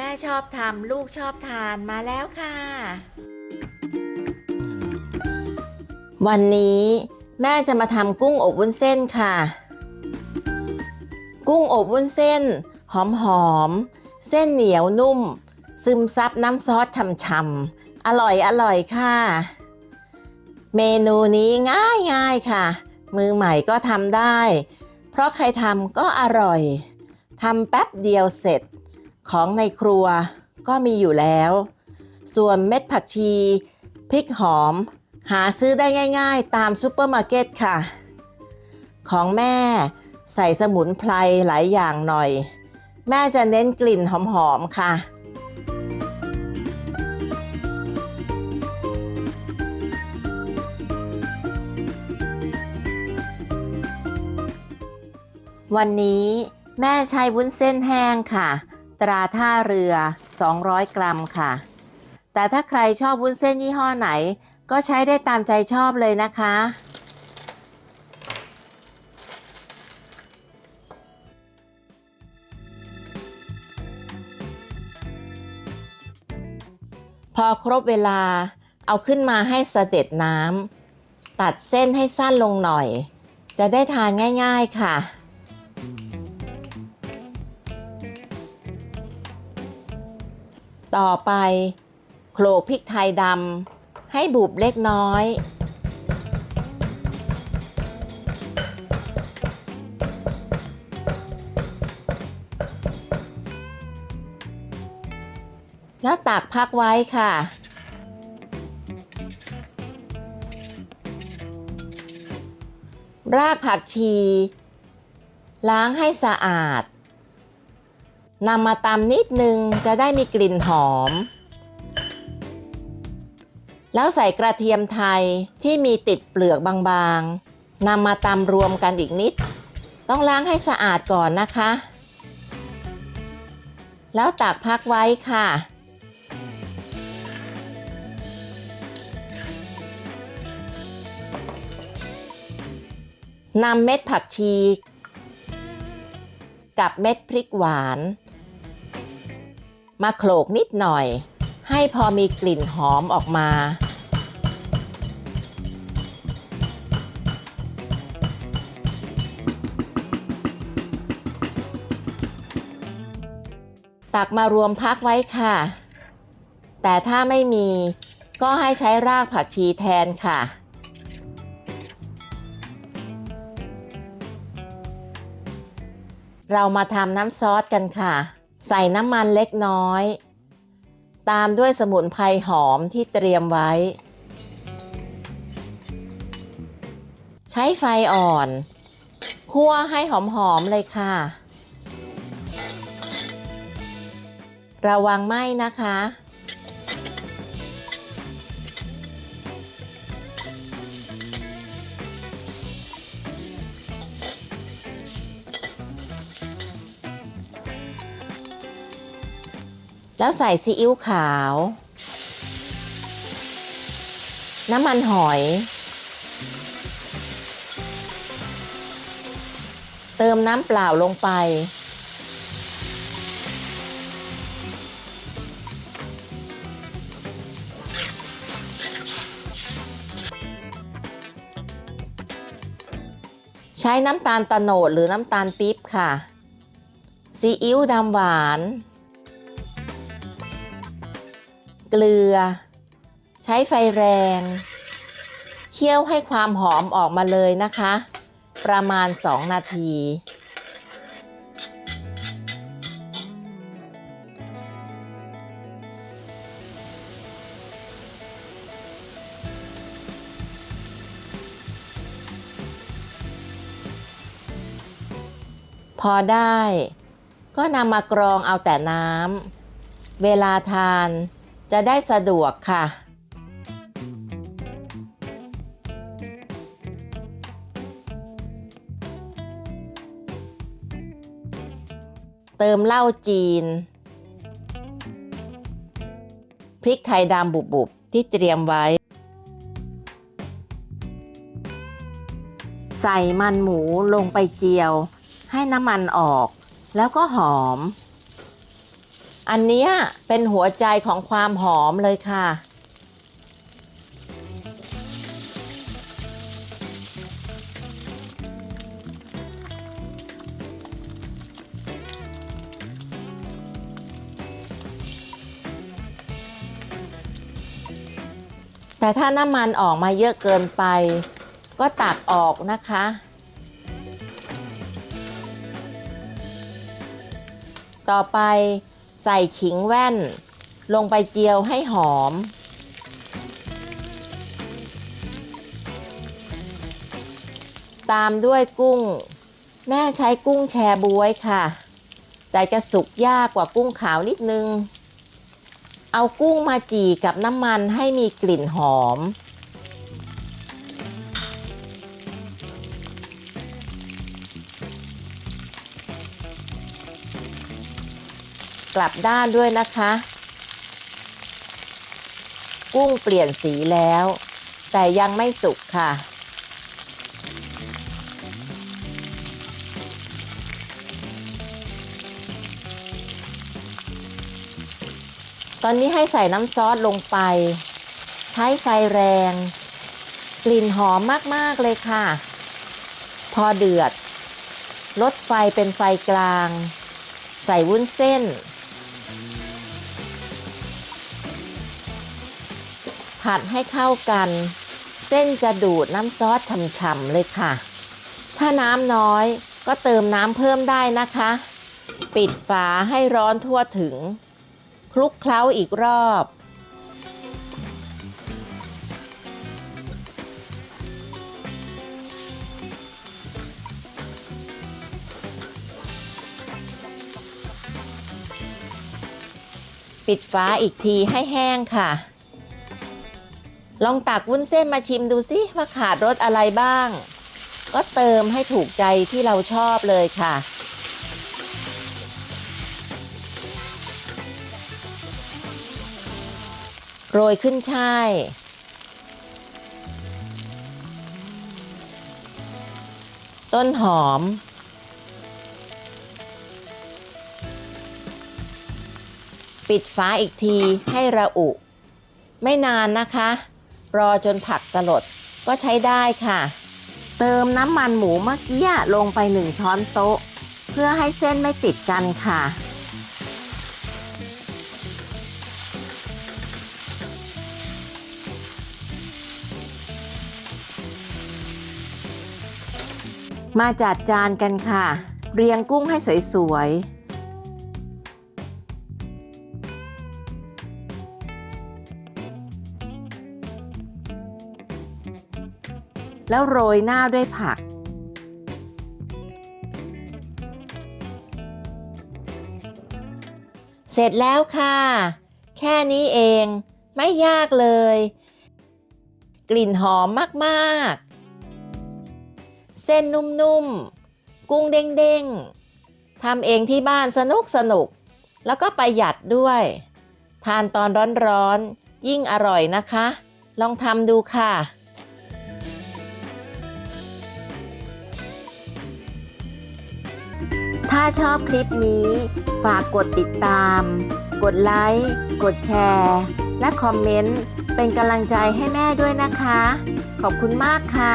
แม่ชอบทำลูกชอบทานมาแล้วค่ะ วันนี้แม่จะมาทำกุ้งอบวุ้นเส้นค่ะ กุ้งอบวุ้นเส้น หอมหอมๆเส้นเหนียวนุ่ม ซึมซับน้ำซอสช่ำๆอร่อยอร่อยค่ะ เมนูนี้ง่ายง่ายค่ะ มือใหม่ก็ทำได้ เพราะใครทำก็อร่อยทำแป๊บเดียวเสร็จ ของในครัวก็มีอยู่แล้ว ส่วนเม็ดผักชีพริกหอม หาซื้อได้ง่ายๆ ตามซูเปอร์มาร์เก็ตค่ะ ของแม่ใส่สมุนไพรหลายอย่างหน่อย แม่จะเน้นกลิ่นหอมๆค่ะวันนี้แม่ใช้วุ้นเส้นแห้งค่ะ ตราท่าเรือ 200 กรัมค่ะ แต่ถ้าใครชอบวุ้นเส้นยี่ห้อไหน ก็ใช้ได้ตามใจชอบเลยนะคะ พอครบเวลาเอาขึ้นมาให้เสด็จน้ำตัดเส้นให้สั้นลงหน่อย จะได้ทานง่าย ๆค่ะ ต่อไป โขลกพริกไทยดำให้บุบเล็กน้อย แล้วตักพักไว้ค่ะรากผักชี ล้างให้สะอาด นำมาตำนิดนึงจะได้มีกลิ่นหอม แล้วใส่กระเทียมไทยที่มีติดเปลือกบางๆนำมาตำรวมกันอีกนิด ต้องล้างให้สะอาดก่อนนะคะ แล้วตักพักไว้ค่ะนำเม็ดผักชี กับเม็ดพริกหวาน มาโขลกนิดหน่อย ให้พอมีกลิ่นหอมออกมา ตักมารวมพักไว้ค่ะ แต่ถ้าไม่มีก็ให้ใช้รากผักชีแทนค่ะเรามาทำน้ำซอสกันค่ะ ใส่น้ำมันเล็กน้อย ตามด้วยสมุนไพรหอมที่เตรียมไว้ ใช้ไฟอ่อนคั่วให้หอมๆเลยค่ะ ระวังไหม้นะคะ แล้วใส่ซีอิ๊วขาว น้ำมันหอย เติมน้ำเปล่าลงไป ใช้น้ำตาลตะโนดหรือน้ำตาลปี๊บค่ะ ซีอิ๊วดำหวาน เกลือ ใช้ไฟแรง เคี่ยวให้ความหอมออกมาเลยนะคะ ประมาณ 2 นาทีพอได้ก็นำมากรองเอาแต่น้ำ เวลาทาน จะได้สะดวกค่ะ เติมเหล้าจีน พริกไทยดำบุบๆที่เตรียมไว้ ใส่มันหมูลงไปเจียว ให้น้ำมันออก แล้วก็หอม อันนี้เป็นหัวใจของความหอมเลยค่ะ แต่ถ้าน้ำมันออกมาเยอะเกินไป ก็ตักออกนะคะต่อไป ใส่ขิงแว่น ลงไปเจียวให้หอม ตามด้วยกุ้ง แม่ใช้กุ้งแชบวยค่ะ แต่จะสุกยากกว่ากุ้งขาวนิดนึง เอากุ้งมาจี่กับน้ำมันให้มีกลิ่นหอม กลับด้านด้วยนะคะ กุ้งเปลี่ยนสีแล้ว แต่ยังไม่สุกค่ะ ตอนนี้ให้ใส่น้ำซอสลงไป ใช้ไฟแรง กลิ่นหอมมาก ๆ เลยค่ะ พอเดือดลดไฟเป็นไฟกลาง ใส่วุ้นเส้น ผัดให้เข้ากัน เส้นจะดูดน้ำซอสฉ่ำๆเลยค่ะ ถ้าน้ำน้อยก็เติมน้ำเพิ่มได้นะคะ ปิดฝาให้ร้อนทั่วถึง คลุกเคล้าอีกรอบ ปิดฝาอีกทีให้แห้งค่ะ ลองตักวุ้นเส้นมาชิมดูสิว่าขาดรสอะไรบ้าง ก็เติมให้ถูกใจที่เราชอบเลยค่ะ โรยขึ้นช่ายต้นหอม ปิดฝาอีกทีให้ระอุ ไม่นานนะคะ รอจนผักสลดก็ใช้ได้ค่ะ เติมน้ำมันหมูเมื่อกี้ลงไปหนึ่งช้อนโต๊ะ เพื่อให้เส้นไม่ติดกันค่ะ มาจัดจานกันค่ะ เรียงกุ้งให้สวยๆ แล้วโรยหน้าด้วยผัก เสร็จแล้วค่ะ แค่นี้เองไม่ยากเลย กลิ่นหอมมากๆ เส้นนุ่มๆ กุ้งเด้งๆทำเองที่บ้านสนุกสนุก แล้วก็ประหยัดด้วย ทานตอนร้อนๆ ยิ่งอร่อยนะคะ ลองทำดูค่ะ ถ้าชอบคลิปนี้ ฝากกดติดตาม กดไลค์ กดแชร์ และคอมเมนต์ เป็นกำลังใจให้แม่ด้วยนะคะ ขอบคุณมากค่ะ